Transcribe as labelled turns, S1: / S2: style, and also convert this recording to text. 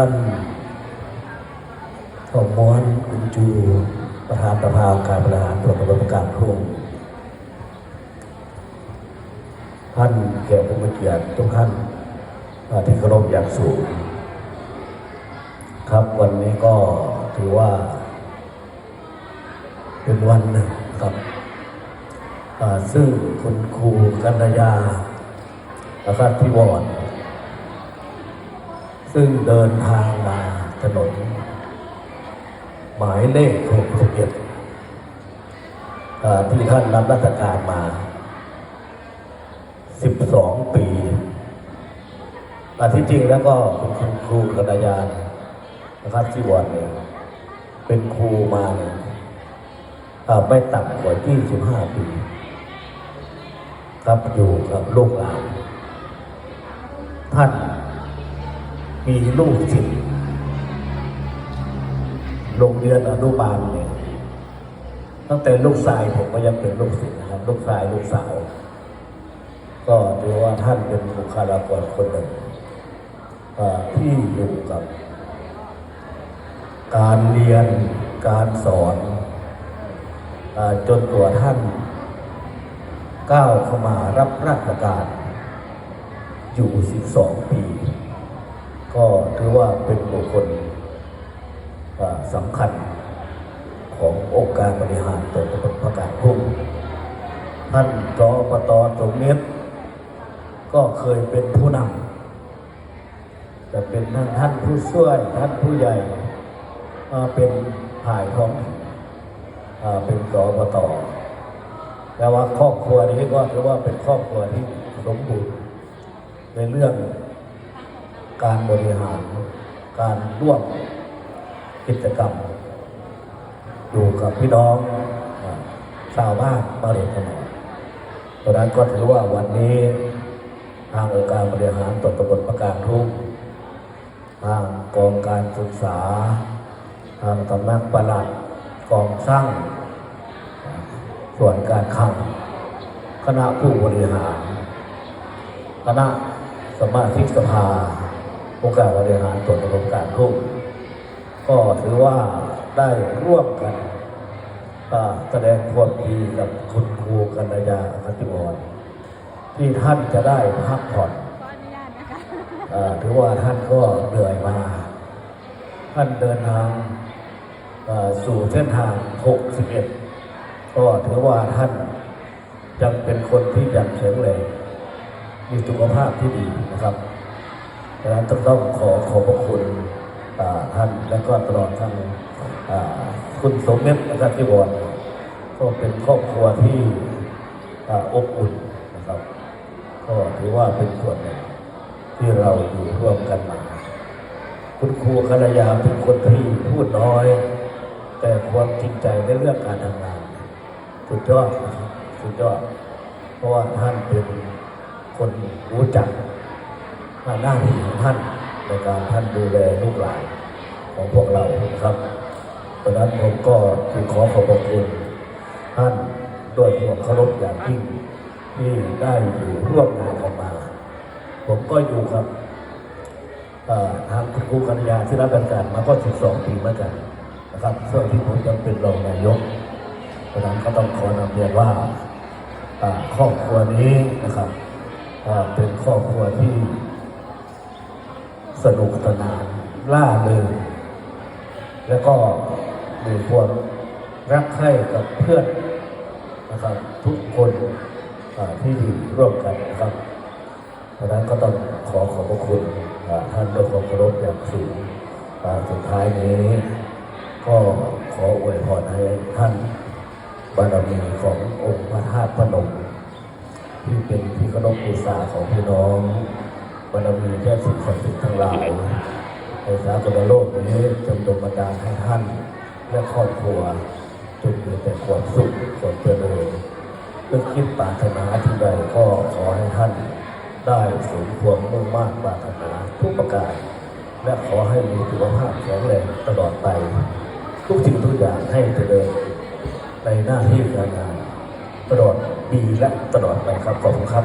S1: ท่านทองม้วนคุณจูประธานสภาการบริหารส่วนตำบลประการทุ่งท่านแขกผู้มีเกียรติทุกท่านที่เคารพอย่างสูง ครับวันนี้ก็ถือว่า เป็นวันหนึ่งครับซึ่งคุณครูกัญญาและก็พี่วอน ซึ่งเดินทางมาถนน หมายเลข61อ่าที่ท่านรับราชการมา12ปีอาที่จริงแล้วก็เป็นคุณครูกัญญานะครับที่วอนเนี่ยเป็นครูมาเนี่ยอ่าไม่ต่ำกว่า25ปี ครับอยู่กับลูกหลานท่าน มีลูกศิษย์โรงเรียนอนุบาลเนี่ยตั้งแต่ลูกชายผมก็ยังเป็นลูกศิษย์นะครับ ลูกชายลูกสาว ก็ถือว่าท่านเป็นบุคลากรคนหนึ่งที่อยู่กับ การเรียนการสอนอจนตัวท่านก้าวเข้ามารับราชการ อยู่ 12 ปี ก็ถือว่าเป็นบุคคลสำคัญขององค์การบริหารส่วตำบลประกาศพุ่งท่านจอปตสมเน็ตก็เคยเป็นผู้นำจะเป็นท่านท่านผู้ช่วยท่านผู้ใหญ่มาเป็นผ่ายท้องถิ่นอ่าเป็นกอบตแต่ว่าครอบครัวนี้ก็ถือว่าเป็นครอบครัวที่สมบูรณ์ในเรื่อง การบริหาร การร่วมกิจกรรม อยู่กับพี่น้องชาวบ้านมาเรียนกันมาเพราะนั้นก็ถือว่าวันนี้ทางองค์การบริหารส่วนตำบลประการทุกทางกองการศึกษา ทางสำนักประหลัดกองสร้างส่วนการคังคณะผู้บริหาร คณะสมาชิกสภา องค์การบริหารส่วนตำบลการทุ่งก็ถือว่าได้ร่วมกันแสดงความดีกับคุณครูกัญญาคติวรที่ท่านจะได้พักผ่อนถือว่าท่านก็เหนื่อยมา ท่านเดินทางสู่เส้นทาง 61 ก็ถือว่าท่านยังเป็นคนที่ยังแข็งแรงมีสุขภาพที่ดีนะครับ ดังนั้นต้องต้องขอขอบพระคุณท่านและก็ตลอดทั้งอ่าคุณสมเด็จนะครับที่วอนก็เป็นครอบครัวที่อ่าอบอุ่นนะครับ ก็ถือว่าเป็นส่วนหนึ่งที่เราอยู่ร่วมกันมา คุณครูคารยาเป็นคนที่พูดน้อย แต่ความจริงใจในเรื่องการทำงานสุดยอดนะครับสุดยอด เพราะว่าท่านเป็นคนรู้จัก หน้าที่ของท่านในการท่านดูแลลูกหลานของพวกเรานะครับเพราะนั้นผมก็คือขอขอบพระคุณท่านด้วยความเคารพอย่างยิ่งที่ได้อยู่ร่วมงานกันมา ผมก็อยู่กับเอ่อทางคุณครูกัญญาที่รับราชการมาก็ 12 ปีเหมือนกันนะครับช่วงที่ผมยังเป็นรองนายกเพราะนั้นก็ต้องขอนำเรียนว่าครอบครัวนี้นะครับเป็นครอบครัวที่ สนุกสนานล่าเริงแล้วก็มีความรักใคร่กับเพื่อนนะครับทุกคนที่อยู่ร่วมกันนะครับเพราะนั้นก็ต้องขอขอบพระคุณท่านด้วยความเคารพอย่างสูงสุดท้ายนี้ ก็ขออวยพรให้ท่านบารมีขององค์พระธาตุพนมที่เป็นที่เคารพบูชาของพี่น้อง บารมีแค่สิ่งศักดิ์สิทธิ์ทั้งหลายในสากลโลกนี้จงดลบันดาลให้ท่านและครอบครัวจงมีแต่ความสุขความเจริญเมื่อคิดปรารถนาที่ใดก็ขอให้ท่านได้สมความมุ่งมั่นปรารถนาทุกประการ และขอให้มีสุขภาพแข็งแรงตลอดไป ทุกสิ่งทุกอย่างให้เจริญในหน้าที่การงานตลอดปีและตลอดไปครับขอบคุณครับ